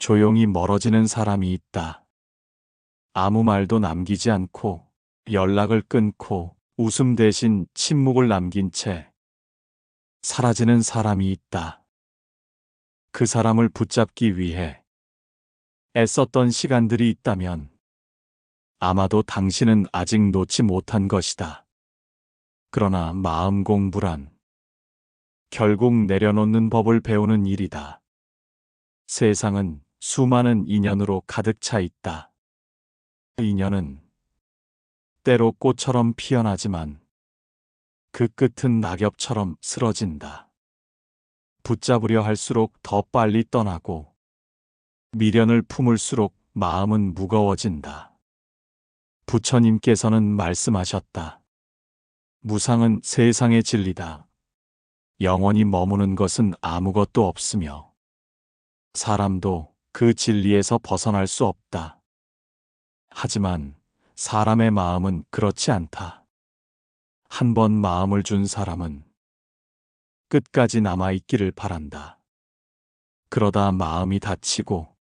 조용히 멀어지는 사람이 있다. 아무 말도 남기지 않고 연락을 끊고 웃음 대신 침묵을 남긴 채 사라지는 사람이 있다. 그 사람을 붙잡기 위해 애썼던 시간들이 있다면 아마도 당신은 아직 놓지 못한 것이다. 그러나 마음 공부란 결국 내려놓는 법을 배우는 일이다. 세상은 수많은 인연으로 가득 차 있다. 인연은 때로 꽃처럼 피어나지만 그 끝은 낙엽처럼 쓰러진다. 붙잡으려 할수록 더 빨리 떠나고 미련을 품을수록 마음은 무거워진다. 부처님께서는 말씀하셨다. 무상은 세상의 진리다. 영원히 머무는 것은 아무것도 없으며 사람도 그 진리에서 벗어날 수 없다. 하지만 사람의 마음은 그렇지 않다. 한 번 마음을 준 사람은 끝까지 남아있기를 바란다. 그러다 마음이 다치고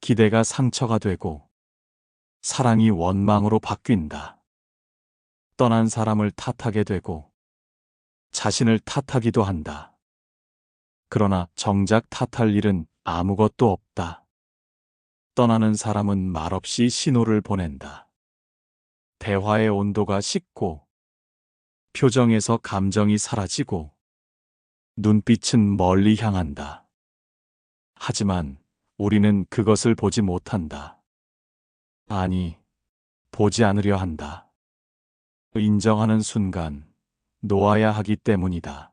기대가 상처가 되고 사랑이 원망으로 바뀐다. 떠난 사람을 탓하게 되고 자신을 탓하기도 한다. 그러나 정작 탓할 일은 아무것도 없다. 떠나는 사람은 말없이 신호를 보낸다. 대화의 온도가 식고 표정에서 감정이 사라지고 눈빛은 멀리 향한다. 하지만 우리는 그것을 보지 못한다. 아니, 보지 않으려 한다. 인정하는 순간 놓아야 하기 때문이다.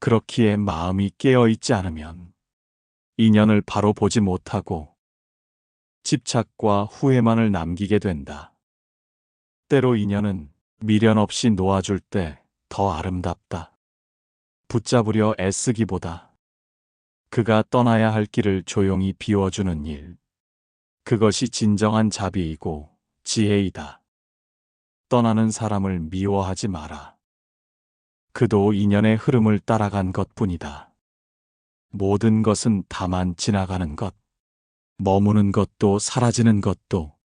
그렇기에 마음이 깨어있지 않으면 인연을 바로 보지 못하고 집착과 후회만을 남기게 된다. 때로 인연은 미련 없이 놓아줄 때 더 아름답다. 붙잡으려 애쓰기보다 그가 떠나야 할 길을 조용히 비워주는 일. 그것이 진정한 자비이고 지혜이다. 떠나는 사람을 미워하지 마라. 그도 인연의 흐름을 따라간 것 뿐이다. 모든 것은 다만 지나가는 것, 머무는 것도 사라지는 것도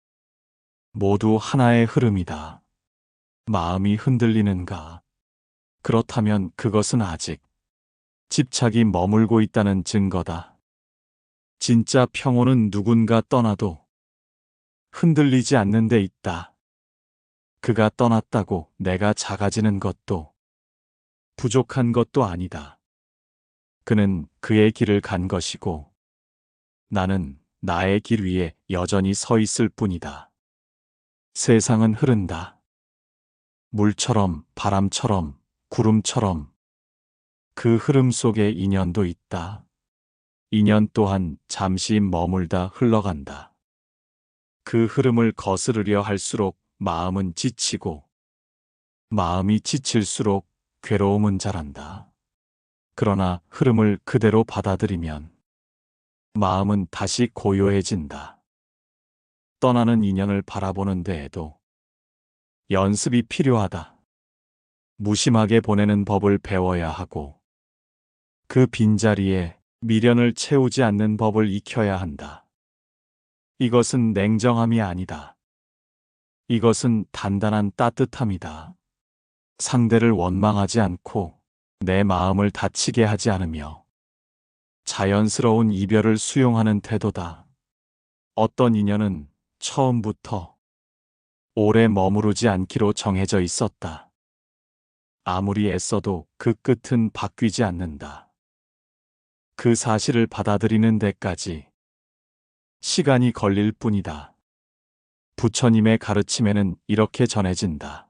모두 하나의 흐름이다. 마음이 흔들리는가? 그렇다면 그것은 아직 집착이 머물고 있다는 증거다. 진짜 평온은 누군가 떠나도 흔들리지 않는 데 있다. 그가 떠났다고 내가 작아지는 것도 부족한 것도 아니다. 그는 그의 길을 간 것이고 나는 나의 길 위에 여전히 서 있을 뿐이다. 세상은 흐른다. 물처럼, 바람처럼, 구름처럼 그 흐름 속에 인연도 있다. 인연 또한 잠시 머물다 흘러간다. 그 흐름을 거스르려 할수록 마음은 지치고 마음이 지칠수록 괴로움은 자란다. 그러나 흐름을 그대로 받아들이면 마음은 다시 고요해진다. 떠나는 인연을 바라보는 데에도 연습이 필요하다. 무심하게 보내는 법을 배워야 하고 그 빈자리에 미련을 채우지 않는 법을 익혀야 한다. 이것은 냉정함이 아니다. 이것은 단단한 따뜻함이다. 상대를 원망하지 않고 내 마음을 다치게 하지 않으며 자연스러운 이별을 수용하는 태도다. 어떤 인연은 처음부터 오래 머무르지 않기로 정해져 있었다. 아무리 애써도 그 끝은 바뀌지 않는다. 그 사실을 받아들이는 데까지 시간이 걸릴 뿐이다. 부처님의 가르침에는 이렇게 전해진다.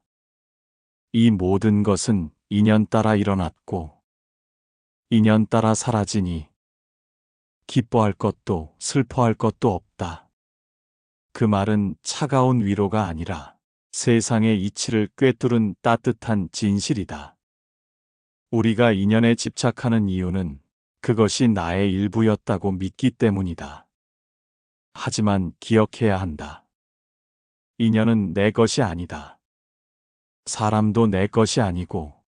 이 모든 것은 인연 따라 일어났고, 인연 따라 사라지니, 기뻐할 것도 슬퍼할 것도 없다. 그 말은 차가운 위로가 아니라 세상의 이치를 꿰뚫은 따뜻한 진실이다. 우리가 인연에 집착하는 이유는 그것이 나의 일부였다고 믿기 때문이다. 하지만 기억해야 한다. 인연은 내 것이 아니다. 사람도 내 것이 아니고,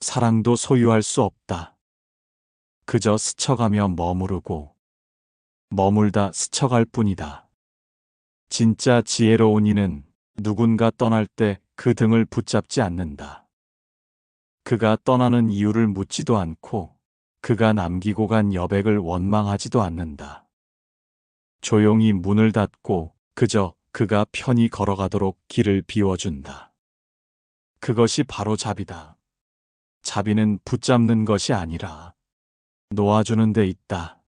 사랑도 소유할 수 없다. 그저 스쳐가며 머무르고, 머물다 스쳐갈 뿐이다. 진짜 지혜로운 이는 누군가 떠날 때 그 등을 붙잡지 않는다. 그가 떠나는 이유를 묻지도 않고 그가 남기고 간 여백을 원망하지도 않는다. 조용히 문을 닫고 그저 그가 편히 걸어가도록 길을 비워준다. 그것이 바로 자비다. 자비는 붙잡는 것이 아니라 놓아주는 데 있다.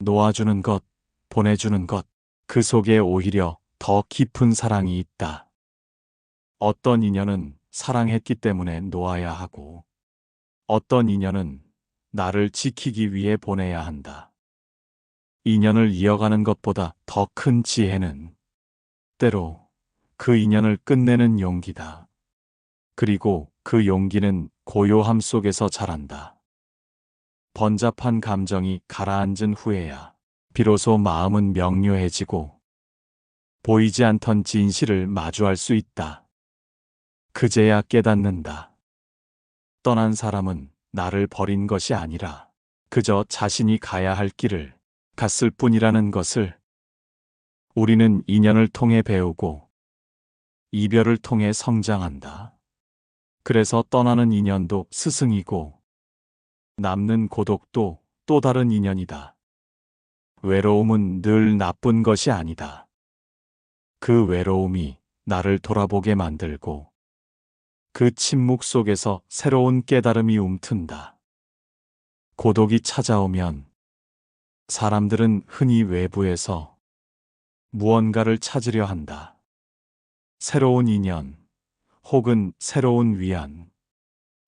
놓아주는 것, 보내주는 것, 그 속에 오히려 더 깊은 사랑이 있다. 어떤 인연은 사랑했기 때문에 놓아야 하고, 어떤 인연은 나를 지키기 위해 보내야 한다. 인연을 이어가는 것보다 더 큰 지혜는 때로 그 인연을 끝내는 용기다. 그리고 그 용기는 고요함 속에서 자란다. 번잡한 감정이 가라앉은 후에야 비로소 마음은 명료해지고 보이지 않던 진실을 마주할 수 있다. 그제야 깨닫는다. 떠난 사람은 나를 버린 것이 아니라 그저 자신이 가야 할 길을 갔을 뿐이라는 것을 우리는 인연을 통해 배우고 이별을 통해 성장한다. 그래서 떠나는 인연도 스승이고 남는 고독도 또 다른 인연이다. 외로움은 늘 나쁜 것이 아니다. 그 외로움이 나를 돌아보게 만들고 그 침묵 속에서 새로운 깨달음이 움튼다. 고독이 찾아오면 사람들은 흔히 외부에서 무언가를 찾으려 한다. 새로운 인연 혹은 새로운 위안.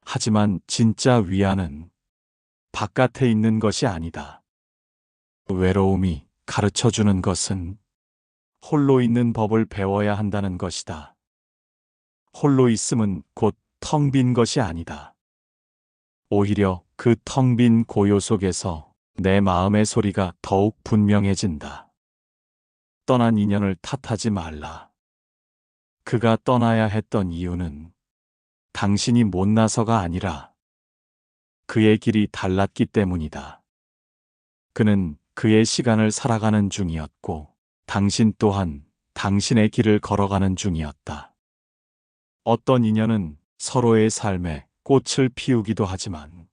하지만 진짜 위안은 바깥에 있는 것이 아니다. 외로움이 가르쳐 주는 것은 홀로 있는 법을 배워야 한다는 것이다. 홀로 있음은 곧 텅 빈 것이 아니다. 오히려 그 텅 빈 고요 속에서 내 마음의 소리가 더욱 분명해진다. 떠난 인연을 탓하지 말라. 그가 떠나야 했던 이유는 당신이 못나서가 아니라 그의 길이 달랐기 때문이다. 그는 그의 시간을 살아가는 중이었고 당신 또한 당신의 길을 걸어가는 중이었다. 어떤 인연은 서로의 삶에 꽃을 피우기도 하지만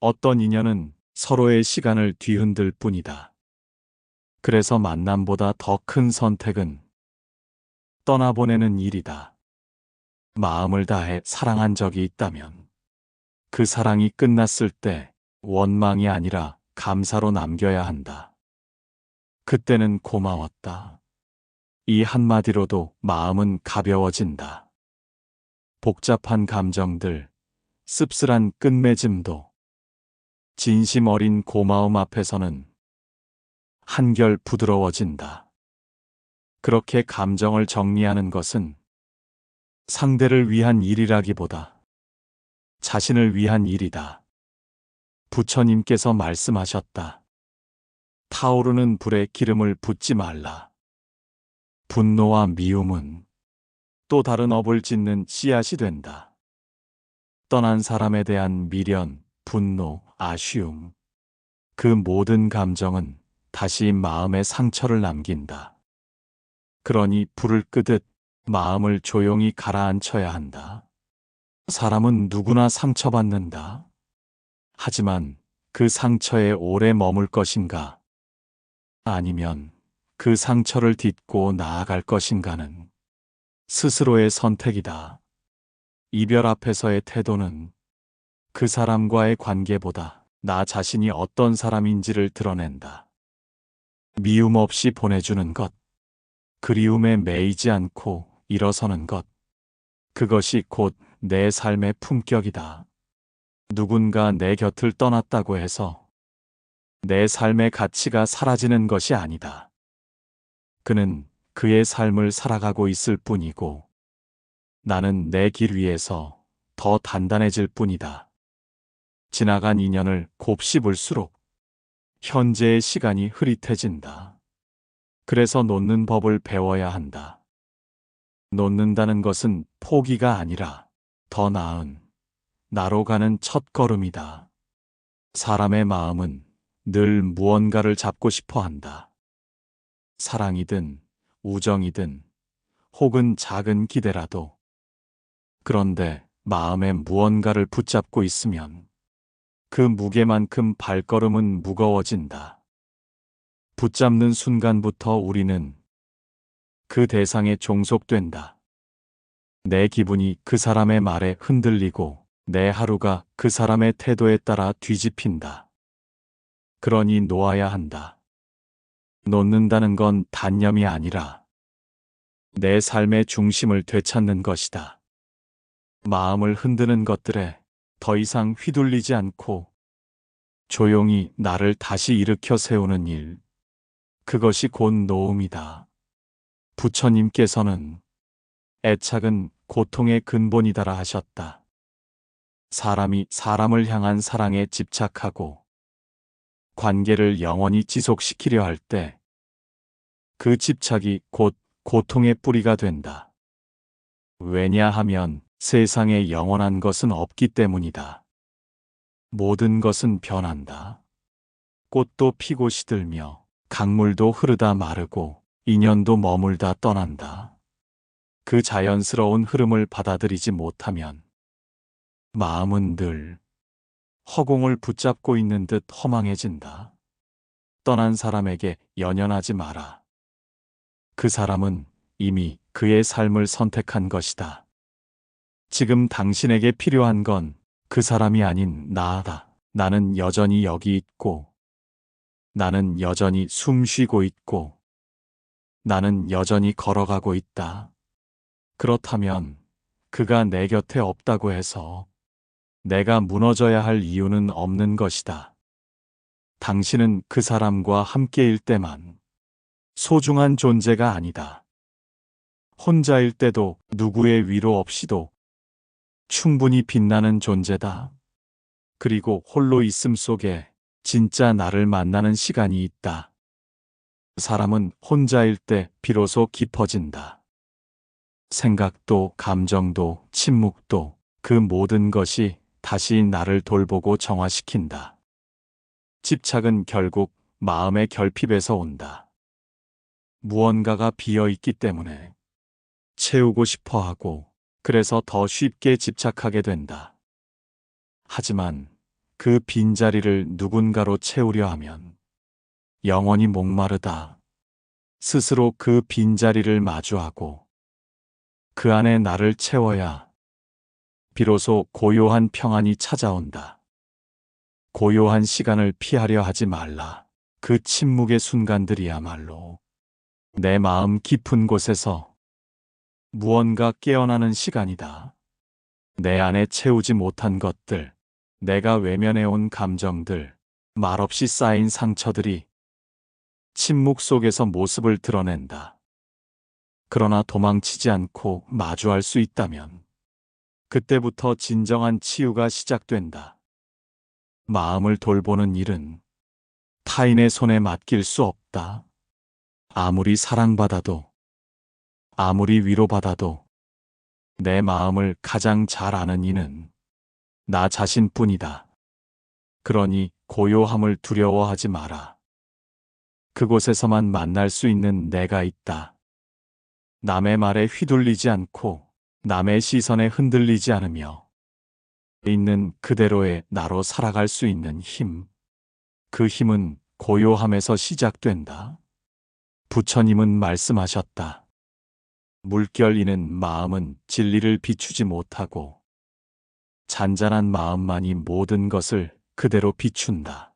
어떤 인연은 서로의 시간을 뒤흔들 뿐이다. 그래서 만남보다 더 큰 선택은 떠나보내는 일이다. 마음을 다해 사랑한 적이 있다면 그 사랑이 끝났을 때 원망이 아니라 감사로 남겨야 한다. 그때는 고마웠다. 이 한마디로도 마음은 가벼워진다. 복잡한 감정들, 씁쓸한 끝맺음도 진심 어린 고마움 앞에서는 한결 부드러워진다. 그렇게 감정을 정리하는 것은 상대를 위한 일이라기보다 자신을 위한 일이다. 부처님께서 말씀하셨다. 타오르는 불에 기름을 붓지 말라. 분노와 미움은 또 다른 업을 짓는 씨앗이 된다. 떠난 사람에 대한 미련, 분노, 아쉬움. 그 모든 감정은 다시 마음에 상처를 남긴다. 그러니 불을 끄듯 마음을 조용히 가라앉혀야 한다. 사람은 누구나 상처받는다. 하지만 그 상처에 오래 머물 것인가? 아니면 그 상처를 딛고 나아갈 것인가는 스스로의 선택이다. 이별 앞에서의 태도는 그 사람과의 관계보다 나 자신이 어떤 사람인지를 드러낸다. 미움 없이 보내주는 것, 그리움에 매이지 않고 일어서는 것, 그것이 곧 내 삶의 품격이다. 누군가 내 곁을 떠났다고 해서 내 삶의 가치가 사라지는 것이 아니다. 그는 그의 삶을 살아가고 있을 뿐이고 나는 내 길 위에서 더 단단해질 뿐이다. 지나간 인연을 곱씹을수록 현재의 시간이 흐릿해진다. 그래서 놓는 법을 배워야 한다. 놓는다는 것은 포기가 아니라 더 나은 나로 가는 첫 걸음이다. 사람의 마음은 늘 무언가를 잡고 싶어 한다. 사랑이든 우정이든 혹은 작은 기대라도. 그런데 마음에 무언가를 붙잡고 있으면 그 무게만큼 발걸음은 무거워진다. 붙잡는 순간부터 우리는 그 대상에 종속된다. 내 기분이 그 사람의 말에 흔들리고 내 하루가 그 사람의 태도에 따라 뒤집힌다. 그러니 놓아야 한다. 놓는다는 건 단념이 아니라 내 삶의 중심을 되찾는 것이다. 마음을 흔드는 것들에 더 이상 휘둘리지 않고 조용히 나를 다시 일으켜 세우는 일. 그것이 곧 노음이다. 부처님께서는 애착은 고통의 근본이다라 하셨다. 사람이 사람을 향한 사랑에 집착하고 관계를 영원히 지속시키려 할 때 그 집착이 곧 고통의 뿌리가 된다. 왜냐하면 세상에 영원한 것은 없기 때문이다. 모든 것은 변한다. 꽃도 피고 시들며 강물도 흐르다 마르고 인연도 머물다 떠난다. 그 자연스러운 흐름을 받아들이지 못하면 마음은 늘 허공을 붙잡고 있는 듯 허망해진다. 떠난 사람에게 연연하지 마라. 그 사람은 이미 그의 삶을 선택한 것이다. 지금 당신에게 필요한 건 그 사람이 아닌 나다. 나는 여전히 여기 있고, 나는 여전히 숨 쉬고 있고, 나는 여전히 걸어가고 있다. 그렇다면 그가 내 곁에 없다고 해서 내가 무너져야 할 이유는 없는 것이다. 당신은 그 사람과 함께일 때만 소중한 존재가 아니다. 혼자일 때도 누구의 위로 없이도 충분히 빛나는 존재다. 그리고 홀로 있음 속에 진짜 나를 만나는 시간이 있다. 사람은 혼자일 때 비로소 깊어진다. 생각도 감정도 침묵도 그 모든 것이 다시 나를 돌보고 정화시킨다. 집착은 결국 마음의 결핍에서 온다. 무언가가 비어 있기 때문에 채우고 싶어 하고 그래서 더 쉽게 집착하게 된다. 하지만 그 빈자리를 누군가로 채우려 하면 영원히 목마르다. 스스로 그 빈자리를 마주하고 그 안에 나를 채워야 비로소 고요한 평안이 찾아온다. 고요한 시간을 피하려 하지 말라. 그 침묵의 순간들이야말로 내 마음 깊은 곳에서 무언가 깨어나는 시간이다. 내 안에 채우지 못한 것들, 내가 외면해온 감정들, 말없이 쌓인 상처들이 침묵 속에서 모습을 드러낸다. 그러나 도망치지 않고 마주할 수 있다면 그때부터 진정한 치유가 시작된다. 마음을 돌보는 일은 타인의 손에 맡길 수 없다. 아무리 사랑받아도 아무리 위로받아도 내 마음을 가장 잘 아는 이는 나 자신뿐이다. 그러니 고요함을 두려워하지 마라. 그곳에서만 만날 수 있는 내가 있다. 남의 말에 휘둘리지 않고 남의 시선에 흔들리지 않으며 있는 그대로의 나로 살아갈 수 있는 힘. 그 힘은 고요함에서 시작된다. 부처님은 말씀하셨다. 물결 이는 마음은 진리를 비추지 못하고 잔잔한 마음만이 모든 것을 그대로 비춘다.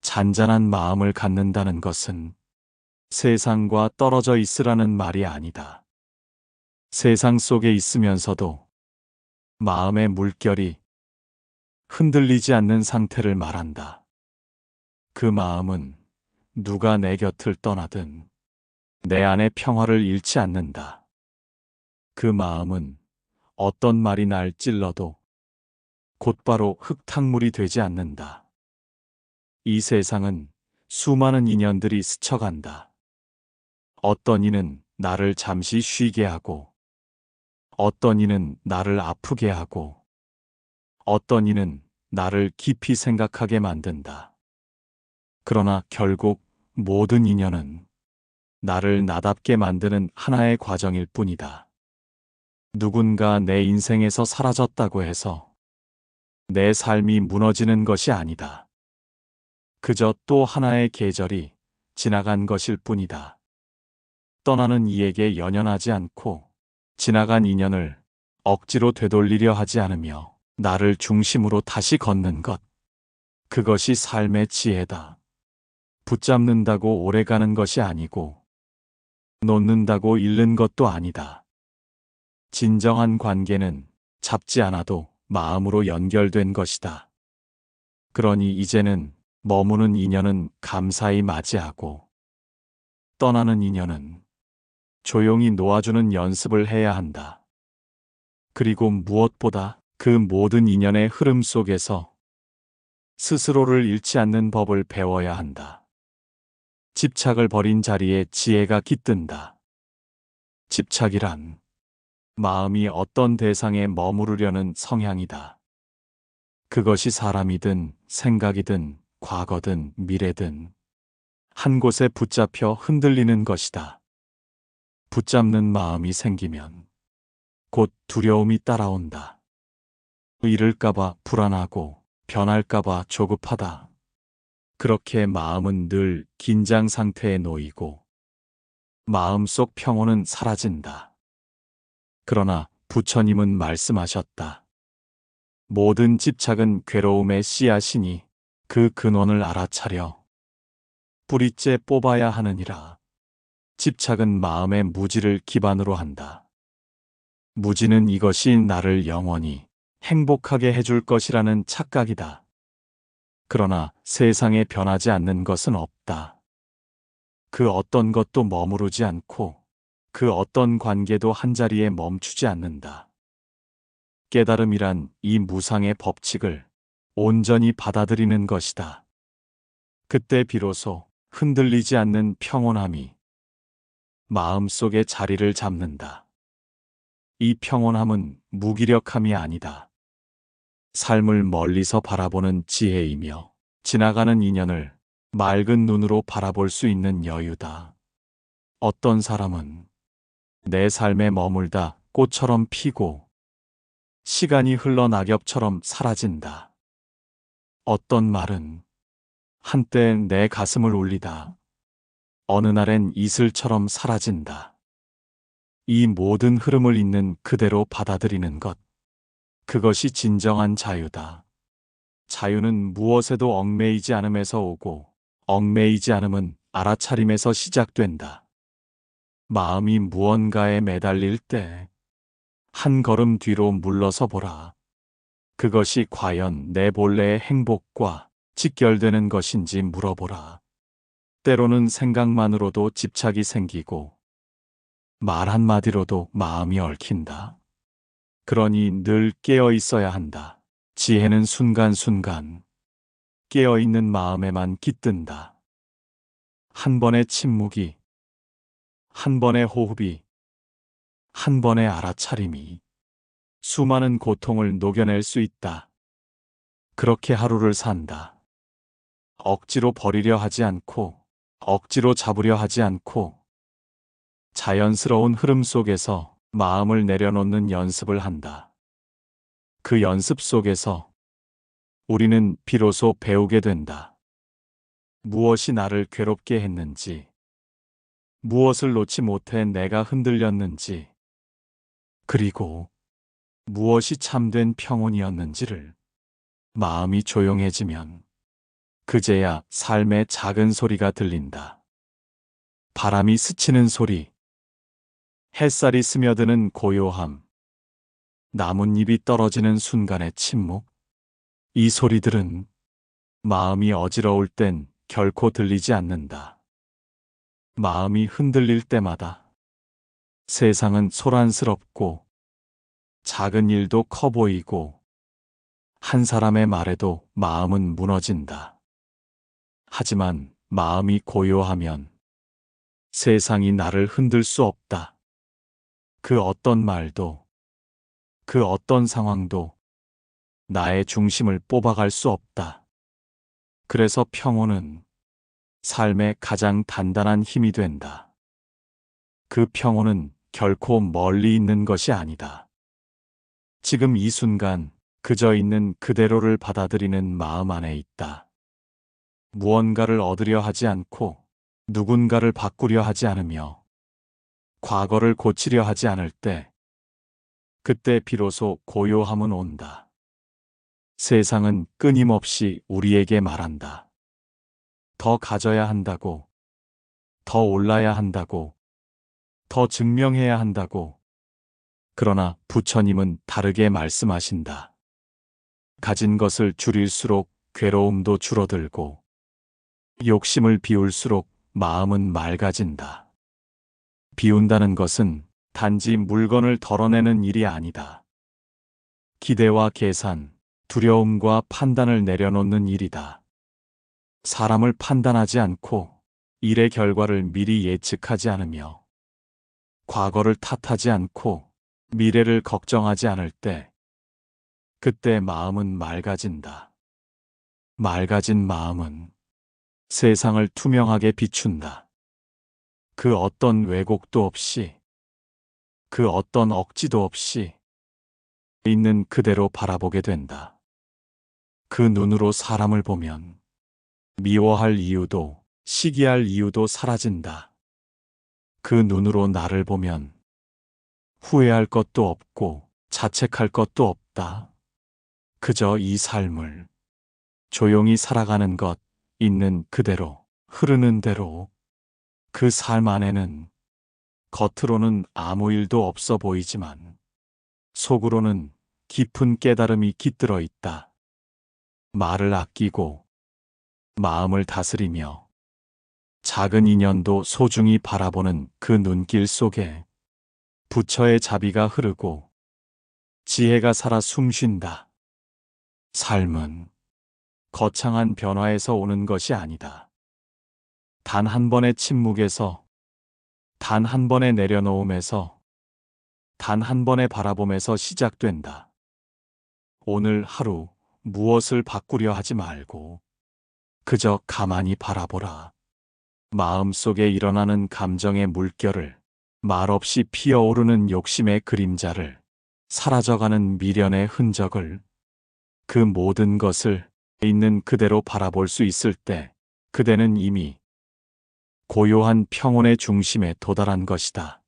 잔잔한 마음을 갖는다는 것은 세상과 떨어져 있으라는 말이 아니다. 세상 속에 있으면서도 마음의 물결이 흔들리지 않는 상태를 말한다. 그 마음은 누가 내 곁을 떠나든 내 안의 평화를 잃지 않는다. 그 마음은 어떤 말이 날 찔러도 곧바로 흙탕물이 되지 않는다. 이 세상은 수많은 인연들이 스쳐간다. 어떤 이는 나를 잠시 쉬게 하고, 어떤 이는 나를 아프게 하고, 어떤 이는 나를 깊이 생각하게 만든다. 그러나 결국 모든 인연은 나를 나답게 만드는 하나의 과정일 뿐이다. 누군가 내 인생에서 사라졌다고 해서 내 삶이 무너지는 것이 아니다. 그저 또 하나의 계절이 지나간 것일 뿐이다. 떠나는 이에게 연연하지 않고 지나간 인연을 억지로 되돌리려 하지 않으며 나를 중심으로 다시 걷는 것. 그것이 삶의 지혜다. 붙잡는다고 오래가는 것이 아니고 놓는다고 잃는 것도 아니다. 진정한 관계는 잡지 않아도 마음으로 연결된 것이다. 그러니 이제는 머무는 인연은 감사히 맞이하고 떠나는 인연은 조용히 놓아주는 연습을 해야 한다. 그리고 무엇보다 그 모든 인연의 흐름 속에서 스스로를 잃지 않는 법을 배워야 한다. 집착을 버린 자리에 지혜가 깃든다. 집착이란 마음이 어떤 대상에 머무르려는 성향이다. 그것이 사람이든 생각이든 과거든 미래든 한 곳에 붙잡혀 흔들리는 것이다. 붙잡는 마음이 생기면 곧 두려움이 따라온다. 잃을까봐 불안하고 변할까봐 조급하다. 그렇게 마음은 늘 긴장 상태에 놓이고 마음속 평온은 사라진다. 그러나 부처님은 말씀하셨다. 모든 집착은 괴로움의 씨앗이니 그 근원을 알아차려 뿌리째 뽑아야 하느니라. 집착은 마음의 무지를 기반으로 한다. 무지는 이것이 나를 영원히 행복하게 해줄 것이라는 착각이다. 그러나 세상에 변하지 않는 것은 없다. 그 어떤 것도 머무르지 않고 그 어떤 관계도 한자리에 멈추지 않는다. 깨달음이란 이 무상의 법칙을 온전히 받아들이는 것이다. 그때 비로소 흔들리지 않는 평온함이 마음속에 자리를 잡는다. 이 평온함은 무기력함이 아니다. 삶을 멀리서 바라보는 지혜이며 지나가는 인연을 맑은 눈으로 바라볼 수 있는 여유다. 어떤 사람은 내 삶에 머물다 꽃처럼 피고 시간이 흘러 낙엽처럼 사라진다. 어떤 말은 한때 내 가슴을 울리다. 어느 날엔 이슬처럼 사라진다. 이 모든 흐름을 있는 그대로 받아들이는 것. 그것이 진정한 자유다. 자유는 무엇에도 얽매이지 않음에서 오고, 얽매이지 않음은 알아차림에서 시작된다. 마음이 무언가에 매달릴 때, 한 걸음 뒤로 물러서 보라. 그것이 과연 내 본래의 행복과 직결되는 것인지 물어보라. 때로는 생각만으로도 집착이 생기고, 말 한마디로도 마음이 얽힌다. 그러니 늘 깨어 있어야 한다. 지혜는 순간순간 깨어 있는 마음에만 깃든다. 한 번의 침묵이, 한 번의 호흡이, 한 번의 알아차림이 수많은 고통을 녹여낼 수 있다. 그렇게 하루를 산다. 억지로 버리려 하지 않고, 억지로 잡으려 하지 않고, 자연스러운 흐름 속에서 마음을 내려놓는 연습을 한다. 그 연습 속에서 우리는 비로소 배우게 된다. 무엇이 나를 괴롭게 했는지, 무엇을 놓지 못해 내가 흔들렸는지, 그리고 무엇이 참된 평온이었는지를 마음이 조용해지면 그제야 삶의 작은 소리가 들린다. 바람이 스치는 소리, 햇살이 스며드는 고요함, 나뭇잎이 떨어지는 순간의 침묵. 이 소리들은 마음이 어지러울 땐 결코 들리지 않는다. 마음이 흔들릴 때마다 세상은 소란스럽고 작은 일도 커 보이고 한 사람의 말에도 마음은 무너진다. 하지만 마음이 고요하면 세상이 나를 흔들 수 없다. 그 어떤 말도, 그 어떤 상황도 나의 중심을 뽑아갈 수 없다. 그래서 평온은 삶의 가장 단단한 힘이 된다. 그 평온은 결코 멀리 있는 것이 아니다. 지금 이 순간 그저 있는 그대로를 받아들이는 마음 안에 있다. 무언가를 얻으려 하지 않고 누군가를 바꾸려 하지 않으며 과거를 고치려 하지 않을 때 그때 비로소 고요함은 온다. 세상은 끊임없이 우리에게 말한다. 더 가져야 한다고, 더 올라야 한다고, 더 증명해야 한다고. 그러나 부처님은 다르게 말씀하신다. 가진 것을 줄일수록 괴로움도 줄어들고, 욕심을 비울수록 마음은 맑아진다. 비운다는 것은 단지 물건을 덜어내는 일이 아니다. 기대와 계산, 두려움과 판단을 내려놓는 일이다. 사람을 판단하지 않고 일의 결과를 미리 예측하지 않으며 과거를 탓하지 않고 미래를 걱정하지 않을 때 그때 마음은 맑아진다. 맑아진 마음은 세상을 투명하게 비춘다. 그 어떤 왜곡도 없이 그 어떤 억지도 없이 있는 그대로 바라보게 된다. 그 눈으로 사람을 보면 미워할 이유도 시기할 이유도 사라진다. 그 눈으로 나를 보면 후회할 것도 없고 자책할 것도 없다. 그저 이 삶을 조용히 살아가는 것 있는 그대로 흐르는 대로 그 삶 안에는 겉으로는 아무 일도 없어 보이지만 속으로는 깊은 깨달음이 깃들어 있다. 말을 아끼고 마음을 다스리며 작은 인연도 소중히 바라보는 그 눈길 속에 부처의 자비가 흐르고 지혜가 살아 숨쉰다. 삶은 거창한 변화에서 오는 것이 아니다. 단 한 번의 침묵에서, 단 한 번의 내려놓음에서, 단 한 번의 바라봄에서 시작된다. 오늘 하루 무엇을 바꾸려 하지 말고, 그저 가만히 바라보라. 마음속에 일어나는 감정의 물결을, 말없이 피어오르는 욕심의 그림자를, 사라져가는 미련의 흔적을, 그 모든 것을 있는 그대로 바라볼 수 있을 때 그대는 이미 고요한 평온의 중심에 도달한 것이다.